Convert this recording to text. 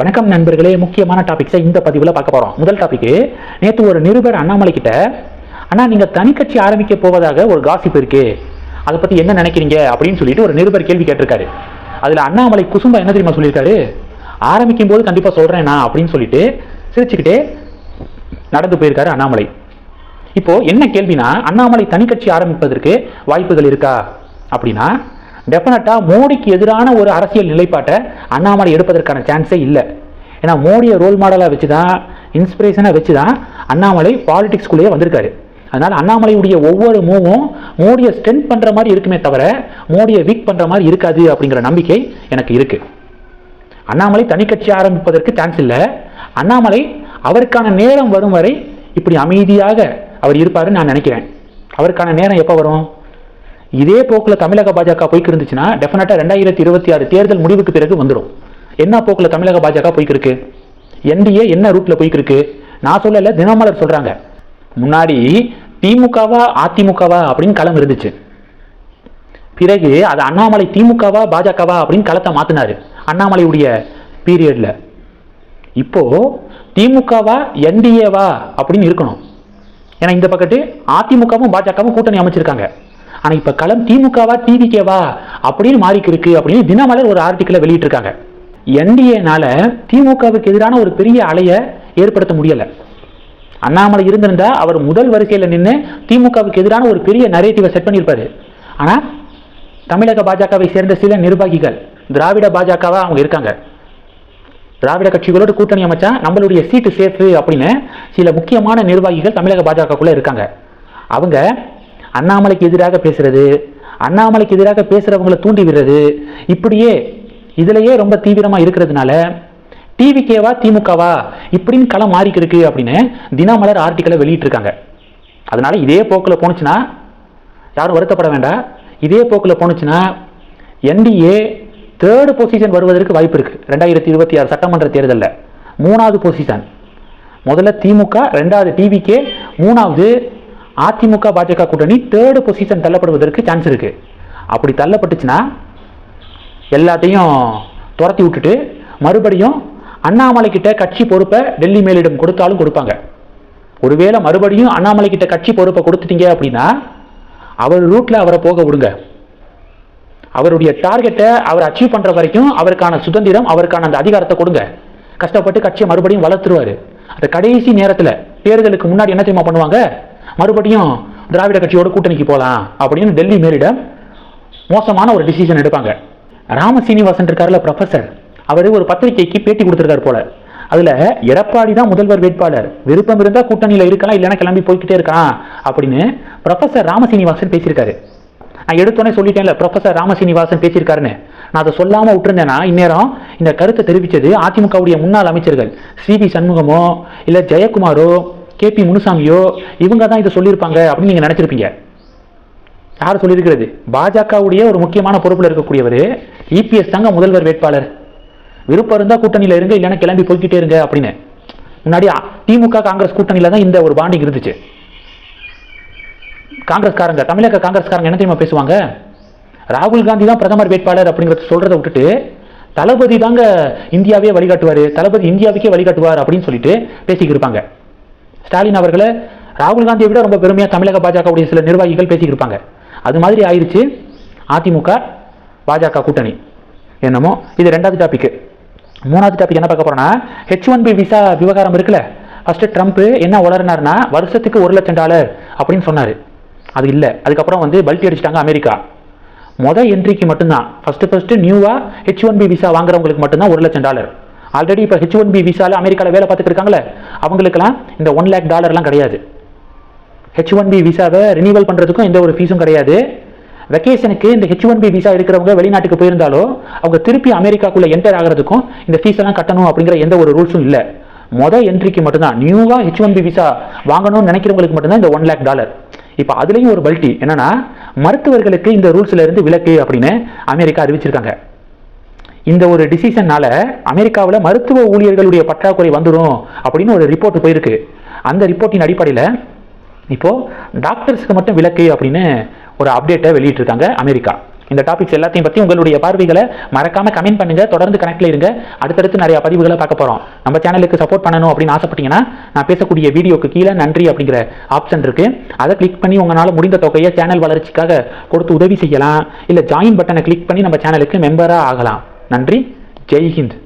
வணக்கம் நண்பர்களே முக்கியமான டாபிக்ஸை இந்த பதிவில் பார்க்க போகிறோம் முதல் டாபிக் நேற்று ஒரு நிருபர் அண்ணாமலை கிட்ட அண்ணா நீங்கள் தனிக்கட்சி ஆரம்பிக்க போவதாக ஒரு காசிப் இருக்கு. அதை பற்றி என்ன நினைக்கிறீங்க? அப்படின்னு சொல்லிட்டு ஒரு நிருபர் கேள்வி கேட்டிருக்காரு. அதில் அண்ணாமலை குசும்பா என்ன தெரியுமா சொல்லியிருக்காரு? ஆரம்பிக்கும் போது கண்டிப்பாக சொல்கிறேன் நான் அப்படின்னு சொல்லிட்டு சிரிச்சுக்கிட்டே நடந்து போயிருக்காரு அண்ணாமலை. இப்போ என்ன கேள்வினா அண்ணாமலை தனிக்கட்சி ஆரம்பிப்பதற்கு வாய்ப்புகள் இருக்கா? அப்படின்னா டெஃபினட்டாக மோடிக்கு எதிரான ஒரு அரசியல் நிலைப்பாட்டை அண்ணாமலை எடுப்பதற்கான சான்ஸே இல்லை. ஏன்னா மோடியை ரோல் மாடலாக வச்சு தான் இன்ஸ்பிரேஷனாக வச்சு தான் அண்ணாமலை பாலிடிக்ஸ்குள்ளேயே வந்திருக்காரு. அதனால் அண்ணாமலையுடைய ஒவ்வொரு மூவும் மோடியை ஸ்ட்ரென்த் பண்ணுற மாதிரி இருக்குமே தவிர மோடியை வீக் பண்ணுற மாதிரி இருக்காது அப்படிங்கிற நம்பிக்கை எனக்கு இருக்குது அண்ணாமலை தனிக்கட்சி ஆரம்பிப்பதற்கு சான்ஸ் இல்லை. அண்ணாமலை அவருக்கான நேரம் வரும் வரை இப்படி அமைதியாக அவர் இருப்பாருன்னு நான் நினைக்கிறேன். அவருக்கான நேரம் எப்போ வரும்? இதே போக்கில் தமிழக பாஜக போய்க்கு இருந்துச்சுன்னா டெஃபினட்டாக ரெண்டாயிரத்தி இருபத்தி ஆறு தேர்தல் முடிவுக்கு பிறகு வந்துடும் என்ன போக்கில் தமிழக பாஜக போய்க்கு இருக்கு? என்டிஏ என்ன ரூட்டில் போய்க்கு இருக்கு? நான் சொல்லல தினமலர் சொல்கிறாங்க முன்னாடி திமுகவா அதிமுகவா அப்படின்னு களம் இருந்துச்சு. பிறகு அது அண்ணாமலை திமுகவா பாஜகவா அப்படின்னு களத்தை மாற்றினார் அண்ணாமலையுடைய பீரியடில் இப்போது திமுகவா என்டிஏவா அப்படின்னு இருக்கணும். ஏன்னா இந்த பக்கத்து அதிமுகவும் பாஜகவும் கூட்டணி அமைச்சிருக்காங்க. ஆனால் இப்போ களம் திமுகவா டிவிகேவா அப்படின்னு மாறிக்கு இருக்கு அப்படின்னு தினமலர் ஒரு ஆர்டிக்கலை வெளியிட்டிருக்காங்க. என்டிஏனால திமுகவுக்கு எதிரான ஒரு பெரிய அலையை ஏற்படுத்த முடியலை. அண்ணாமலை இருந்திருந்தா அவர் முதல் வரிசையில் நின்று திமுகவுக்கு எதிரான ஒரு பெரிய நரேட்டிவை செட் பண்ணியிருப்பார். ஆனால் தமிழக பாஜகவை சேர்ந்த சில நிர்வாகிகள் திராவிட பாஜகவாக அவங்க இருக்காங்க. திராவிட கட்சிகளோடு கூட்டணி அமைச்சா நம்மளுடைய சீட்டு சேஃபு அப்படின்னு சில முக்கியமான நிர்வாகிகள் தமிழக பாஜகக்குள்ளே இருக்காங்க. அவங்க அண்ணாமலைக்கு எதிராக பேசுறது அண்ணாமலைக்கு எதிராக பேசுகிறவங்களை தூண்டி விடுறது இப்படியே இதுலேயே ரொம்ப தீவிரமாக இருக்கிறதுனால டிவிகேவா திமுகவா இப்படின்னு களம் மாறிக்கிருக்கு அப்படின்னு தினமலர் ஆர்டிக்கலை வெளியிட்டிருக்காங்க. அதனால இதே போக்கில் போணுச்சுன்னா யாரும் வருத்தப்பட வேண்டாம். இதே போக்கில் போணுச்சுன்னா என்டிஏ தேர்டு பொசிஷன் வருவதற்கு வாய்ப்பு இருக்குது ரெண்டாயிரத்தி இருபத்தி ஆறு சட்டமன்ற தேர்தலில். மூணாவது பொசிஷன் முதல்ல திமுக ரெண்டாவது டிவிகே மூணாவது அதிமுக பாஜக கூட்டணி தேர்டு பொசிஷன் தள்ளப்படுவதற்கு சான்ஸ் இருக்கு. அப்படி தள்ளப்பட்டுச்சுன்னா எல்லாத்தையும் துரத்தி விட்டுட்டு மறுபடியும் அண்ணாமலை கிட்ட கட்சி பொறுப்பை டெல்லி மேலிடம் கொடுத்தாலும் கொடுப்பாங்க. ஒருவேளை மறுபடியும் அண்ணாமலை கிட்ட கட்சி பொறுப்பை கொடுத்துட்டீங்க அப்படின்னா அவர் ரூட்ல அவரை போக விடுங்க. அவருடைய டார்கெட்டை அவர் அச்சீவ் பண்ணுற வரைக்கும் அவருக்கான சுதந்திரம் அவருக்கான அந்த அதிகாரத்தை கொடுங்க. கஷ்டப்பட்டு கட்சியை மறுபடியும் வளர்த்துருவாரு. அந்த கடைசி நேரத்தில் தேர்தலுக்கு முன்னாடி என்ன தெரியுமா பண்ணுவாங்க? மறுபடியும் திராவிட கட்சியோட கூட்டணிக்கு போகலாம் அப்படின்னு டெல்லி மேலிடம் மோசமான ஒரு டிசிஷன் எடுப்பாங்க. ராம சீனிவாசன் இருக்கார்ல ப்ரொஃபசர் அவர் ஒரு பத்திரிகைக்கு பேட்டி கொடுத்துருக்காரு போல. அதில் எடப்பாடி தான் முதல்வர் வேட்பாளர். விருப்பம் இருந்தால் கூட்டணியில் இருக்கலாம் இல்லைன்னா கிளம்பி போய்கிட்டே இருக்கான் அப்படின்னு ப்ரொஃபசர் ராமசீனிவாசன் பேசியிருக்காரு. நான் எடுத்தோடனே சொல்லிட்டேன்ல ப்ரொஃபசர் ராமசீனிவாசன் பேசியிருக்காருன்னு. நான் அதை சொல்லாமல் விட்டுருந்தேன்னா இந்நேரம் இந்த கருத்தை தெரிவித்தது அதிமுகவுடைய முன்னாள் அமைச்சர்கள் சி வி சண்முகமோ இல்லை ஜெயக்குமாரோ கே பி முனுசாமியோ இவங்க தான் இதை சொல்லியிருப்பாங்க அப்படின்னு நீங்கள் நினச்சிருப்பீங்க. யார் சொல்லியிருக்கிறது? பாஜகவுடைய ஒரு முக்கியமான பொறுப்பில் இருக்கக்கூடியவர் இபிஎஸ் தாங்க முதல்வர் வேட்பாளர். விருப்பம் இருந்தால் கூட்டணியில் இருங்க இல்லைன்னா கிளம்பி போய்கிட்டே இருங்க அப்படின்னு. முன்னாடி திமுக காங்கிரஸ் கூட்டணியில் தான் இந்த ஒரு பாண்டிங் இருந்துச்சு. காங்கிரஸ்காரங்க தமிழக காங்கிரஸ்காரங்க என்ன தெரியுமா பேசுவாங்க? ராகுல் காந்தி தான் பிரதமர் வேட்பாளர் அப்படிங்கிறத சொல்றதை விட்டுட்டு தளபதி தாங்க இந்தியாவே வழிகாட்டுவார் தளபதி இந்தியாவுக்கே வழிகாட்டுவார் அப்படின்னு சொல்லிட்டு பேசிக்கிருப்பாங்க ஸ்டாலின் அவர்களை ராகுல் காந்தியை விட ரொம்ப பெருமையாக தமிழக பாஜகவுடைய சில நிர்வாகிகள் பேசிக்கிட்டு இருப்பாங்க. அது மாதிரி ஆயிடுச்சு அதிமுக பாஜக கூட்டணி. என்னமோ? இது ரெண்டாவது டாபிக் மூணாவது டாபிக் என்ன பார்க்க போறோம்னா ஹெச் ஒன் பி விசா விவகாரம் இருக்குல்ல? ஃபர்ஸ்ட் ட்ரம்ப் என்ன வளர்னார்னா வருஷத்துக்கு ஒரு லட்சம் டாலர் அப்படின்னு சொன்னார். அது இல்லை. அதுக்கப்புறம் வந்து பல்ட்டி அடிச்சிட்டாங்க அமெரிக்கா. மொதல் என்ட்ரிக்கு மட்டும்தான். ஃபர்ஸ்ட் ஃபர்ஸ்ட் நியூவா ஹெச் ஒன் பி விசா வாங்குறவங்களுக்கு மட்டும்தான் ஒரு லட்சம் டாலர். ஆல்ரெடி இப்போ ஹெச் ஒன் பி விசாவில் அமெரிக்காவில் வேலை பார்த்துட்டு இருக்காங்களே அவங்களுக்கெல்லாம் இந்த ஒன் லேக் டாலர்லாம் கிடையாது. ஹெச் ஒன் பி விசாவை ரினியூவல் பண்ணுறதுக்கும் எந்த ஒரு ஃபீஸும் கிடையாது. வெக்கேஷனுக்கு இந்த ஹெச் ஒன் பி விசா இருக்கிறவங்க வெளிநாட்டுக்கு போயிருந்தாலோ அவங்க திருப்பி அமெரிக்காக்குள்ளே என்டர் ஆகிறதுக்கும் இந்த ஃபீஸ் எல்லாம் கட்டணும் அப்படிங்கிற எந்த ஒரு ரூல்ஸும் இல்லை. மொதல் என்ட்ரிக்கு மட்டும்தான். நியூவாக ஹெச் ஒன் பி விசா வாங்கணும்னு நினைக்கிறவங்களுக்கு மட்டும்தான் இந்த ஒன் லேக் டாலர் இப்போ அதுலேயும் ஒரு பல்ட்டி என்னன்னா மருத்துவர்களுக்கு இந்த ரூல்ஸில் இருந்து விலக்கு அப்படின்னு அமெரிக்கா அறிவிச்சிருக்காங்க. இந்த ஒரு டிசிஷனால அமெரிக்காவில் மருத்துவ ஊழியர்களுடைய பற்றாக்குறை வந்துடும் அப்படின்னு ஒரு ரிப்போர்ட் போயிருக்கு. அந்த ரிப்போர்ட்டின் அடிப்படையில் இப்போது டாக்டர்ஸ்க்கு மட்டும் விலக்கு அப்படின்னு ஒரு அப்டேட்டை வெளியிட்டிருக்காங்க அமெரிக்கா. இந்த டாபிக்ஸ் எல்லாத்தையும் பற்றி உங்களுடைய பார்வைகளை மறக்காமல் கமெண்ட் பண்ணுங்கள் தொடர்ந்து கனெக்டில் இருங்க. அடுத்தடுத்து நிறைய பதிவுகளை பார்க்க போகிறோம் நம்ம சேனலுக்கு சப்போர்ட் பண்ணணும் அப்படின்னு ஆசைப்பட்டீங்கன்னா நான் பேசக்கூடிய வீடியோக்கு கீழே நன்றி அப்படிங்கிற ஆப்ஷன் இருக்குது அதை கிளிக் பண்ணி உங்களால் முடிந்த தொகையை சேனல் வளர்ச்சிக்காக கொடுத்து உதவி செய்யலாம். இல்லை ஜாயின் பட்டனை கிளிக் பண்ணி நம்ம சேனலுக்கு மெம்பராக ஆகலாம். நன்றி. ஜெய் ஹிந்த்